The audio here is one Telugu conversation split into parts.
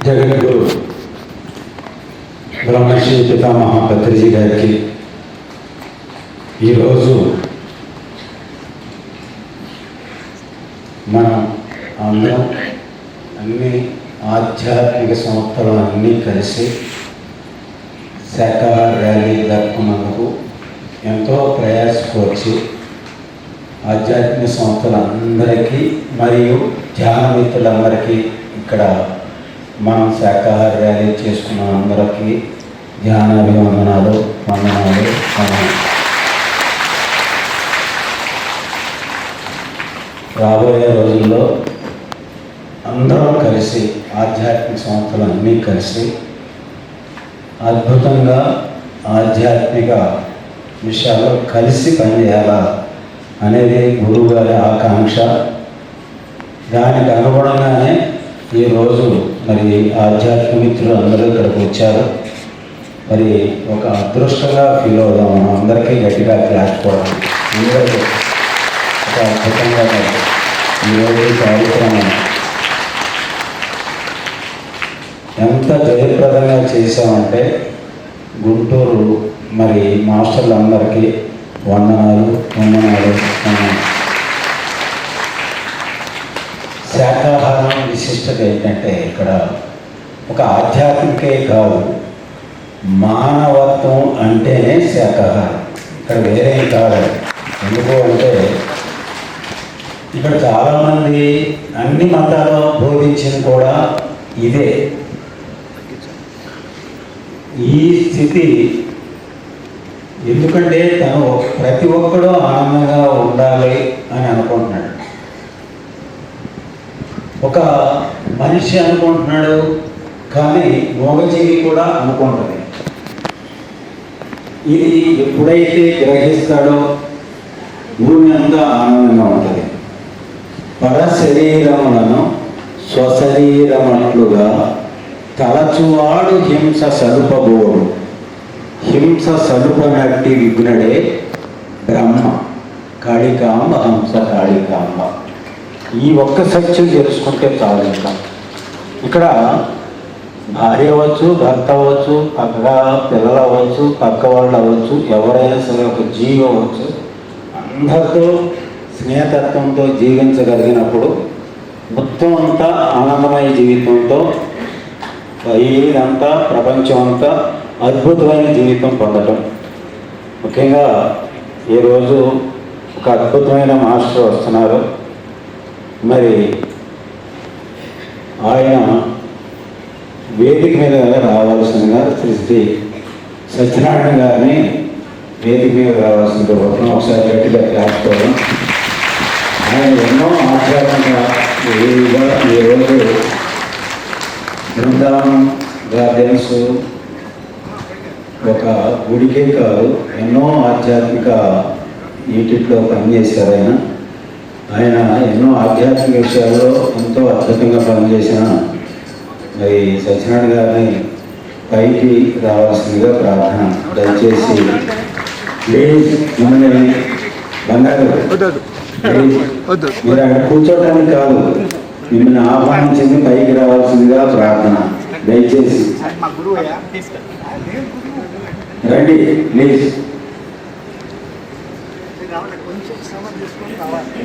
జగద్గురు బ్రహ్మశ్రీ పితామహ భద్రజీ గారికి ఈరోజు మనం అందరం అన్ని ఆధ్యాత్మిక సంస్థలు అన్నీ కలిసి శాఖ ర్యాలీ జరుపుకున్నందుకు ఎంతో ప్రయాసపరిచి ఆధ్యాత్మిక సంస్థలందరికీ మరియు ధ్యాన మిత్రులందరికీ ఇక్కడ మనం శాఖాహార ర్యాలీ చేసుకున్న అందరికీ ధ్యాన అభివందనాలు వందనాలు వందనాలు. రాబోయే రోజుల్లో అందరం కలిసి ఆధ్యాత్మిక సంస్థలు అన్నీ కలిసి అద్భుతంగా ఆధ్యాత్మిక విషయాల్లో కలిసి పనిచేయాలా అనేది గురువు గారి ఆకాంక్ష దానికి అనుగుణంగానే ఈరోజు మరి ఆధ్యాత్మిక మిత్రులు అందరూ ఇక్కడికి వచ్చారు. మరి ఒక అదృష్టంగా ఫీల్ అవుదాం. మనం అందరికీ గట్టిగా క్లాస్ పోవడం ఒక అద్భుతంగా ఈరోజు కార్యక్రమం ఎంత జయప్రదంగా చేశామంటే గుంటూరు మరి మాస్టర్లందరికీ వందనాలు వందనాలు వందనాలు శాకాహారం విశిష్టత ఏంటంటే ఇక్కడ ఒక ఆధ్యాత్మికే కాదు మానవత్వం అంటేనే శాకాహారం ఇక్కడ వేరే కాదు. ఎందుకు అంటే ఇక్కడ చాలామంది అన్ని మతాలు బోధించింది కూడా ఇదే. ఈ స్థితి ఎందుకంటే తను ప్రతి ఒక్కడూ ఆనందంగా ఉండాలి అని అనుకుంటున్నాడు. ఒక మనిషి అనుకుంటున్నాడు కానీ మోగజీవి కూడా అనుకుంటుంది. ఇది ఎప్పుడైతే గ్రహిస్తాడో భూమి అంతా ఆనందంగా ఉంటుంది. పరశరీరములను స్వశరీరమట్లుగా తలచువాడు హింస సలుపబోడు. హింస సలుపనట్టి విఘ్నడే బ్రహ్మ. కాళికాంబ హంస కాళికాంబ. ఈ ఒక్క సత్యం తెలుసుకుంటే చాలు ఇంకా. ఇక్కడ భార్య అవ్వచ్చు భర్త అవ్వచ్చు పక్కగా పిల్లలు అవ్వచ్చు పక్క వాళ్ళు అవ్వచ్చు ఎవరైనా సరే ఒక జీవి అవ్వచ్చు. అందరితో స్నేహతత్వంతో జీవించగలిగినప్పుడు మొత్తం అంతా ఆనందమయ జీవితంతో ఇదంతా ప్రపంచం అంతా అద్భుతమైన జీవితం పొందటం. ముఖ్యంగా ఈరోజు ఒక అద్భుతమైన మాస్టర్ వస్తున్నారు. మరి ఆయన వేదిక మీద రావాల్సిందిగా శ్రీ శ్రీ సత్యనారాయణ గారిని వేదిక మీద రావాల్సింది కోరుతున్నాం. ఒకసారి గట్టిగా క్లాసుకోవడం ఆయన ఎన్నో ఆధ్యాత్మిక వేదిగా ఈరోజు బృందావనం గార్డెన్స్ ఒక గుడికే కాదు ఎన్నో ఆధ్యాత్మిక యూట్యూబ్లో పనిచేశారు ఆయన ఆయన ఎన్నో ఆధ్యాత్మిక విషయాల్లో ఎంతో అద్భుతంగా పనిచేసిన మరి సత్యనారాయణ గారిని పైకి రావాల్సిందిగా ప్రార్థన. దయచేసి ప్లీజ్ మిమ్మల్ని బంగారు మీరు అక్కడ కూర్చోవడానికి కాదు. మిమ్మల్ని ఆహ్వానించింది పైకి రావాల్సిందిగా ప్రార్థన. దయచేసి. రండి ప్లీజ్. కొంచెం శ్రమ తీసుకొని రావాలి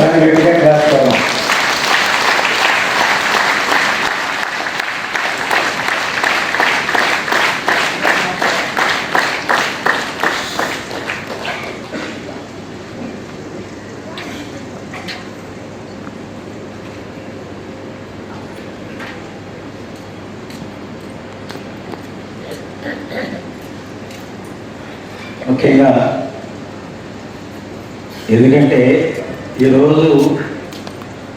ఒకసారి గట్టిగా రాసుకోవాలి ముఖ్యంగా ఎందుకంటే ఈరోజు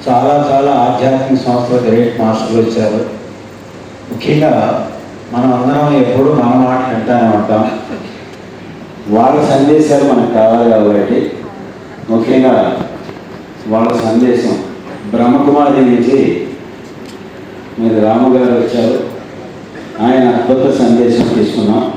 చాలా చాలా ఆధ్యాత్మిక సంస్థలు గ్రేట్ మాస్టర్లు వచ్చారు. ముఖ్యంగా మనం అందరం ఎప్పుడు మన మాట వింటానే ఉంటాం. వాళ్ళ సందేశాలు మనకు కావాలి కాబట్టి. ముఖ్యంగా వాళ్ళ సందేశం. బ్రహ్మకుమారి నుంచి మీరు రాము గారు వచ్చారు. ఆయన అద్భుత సందేశం తీసుకున్నాం.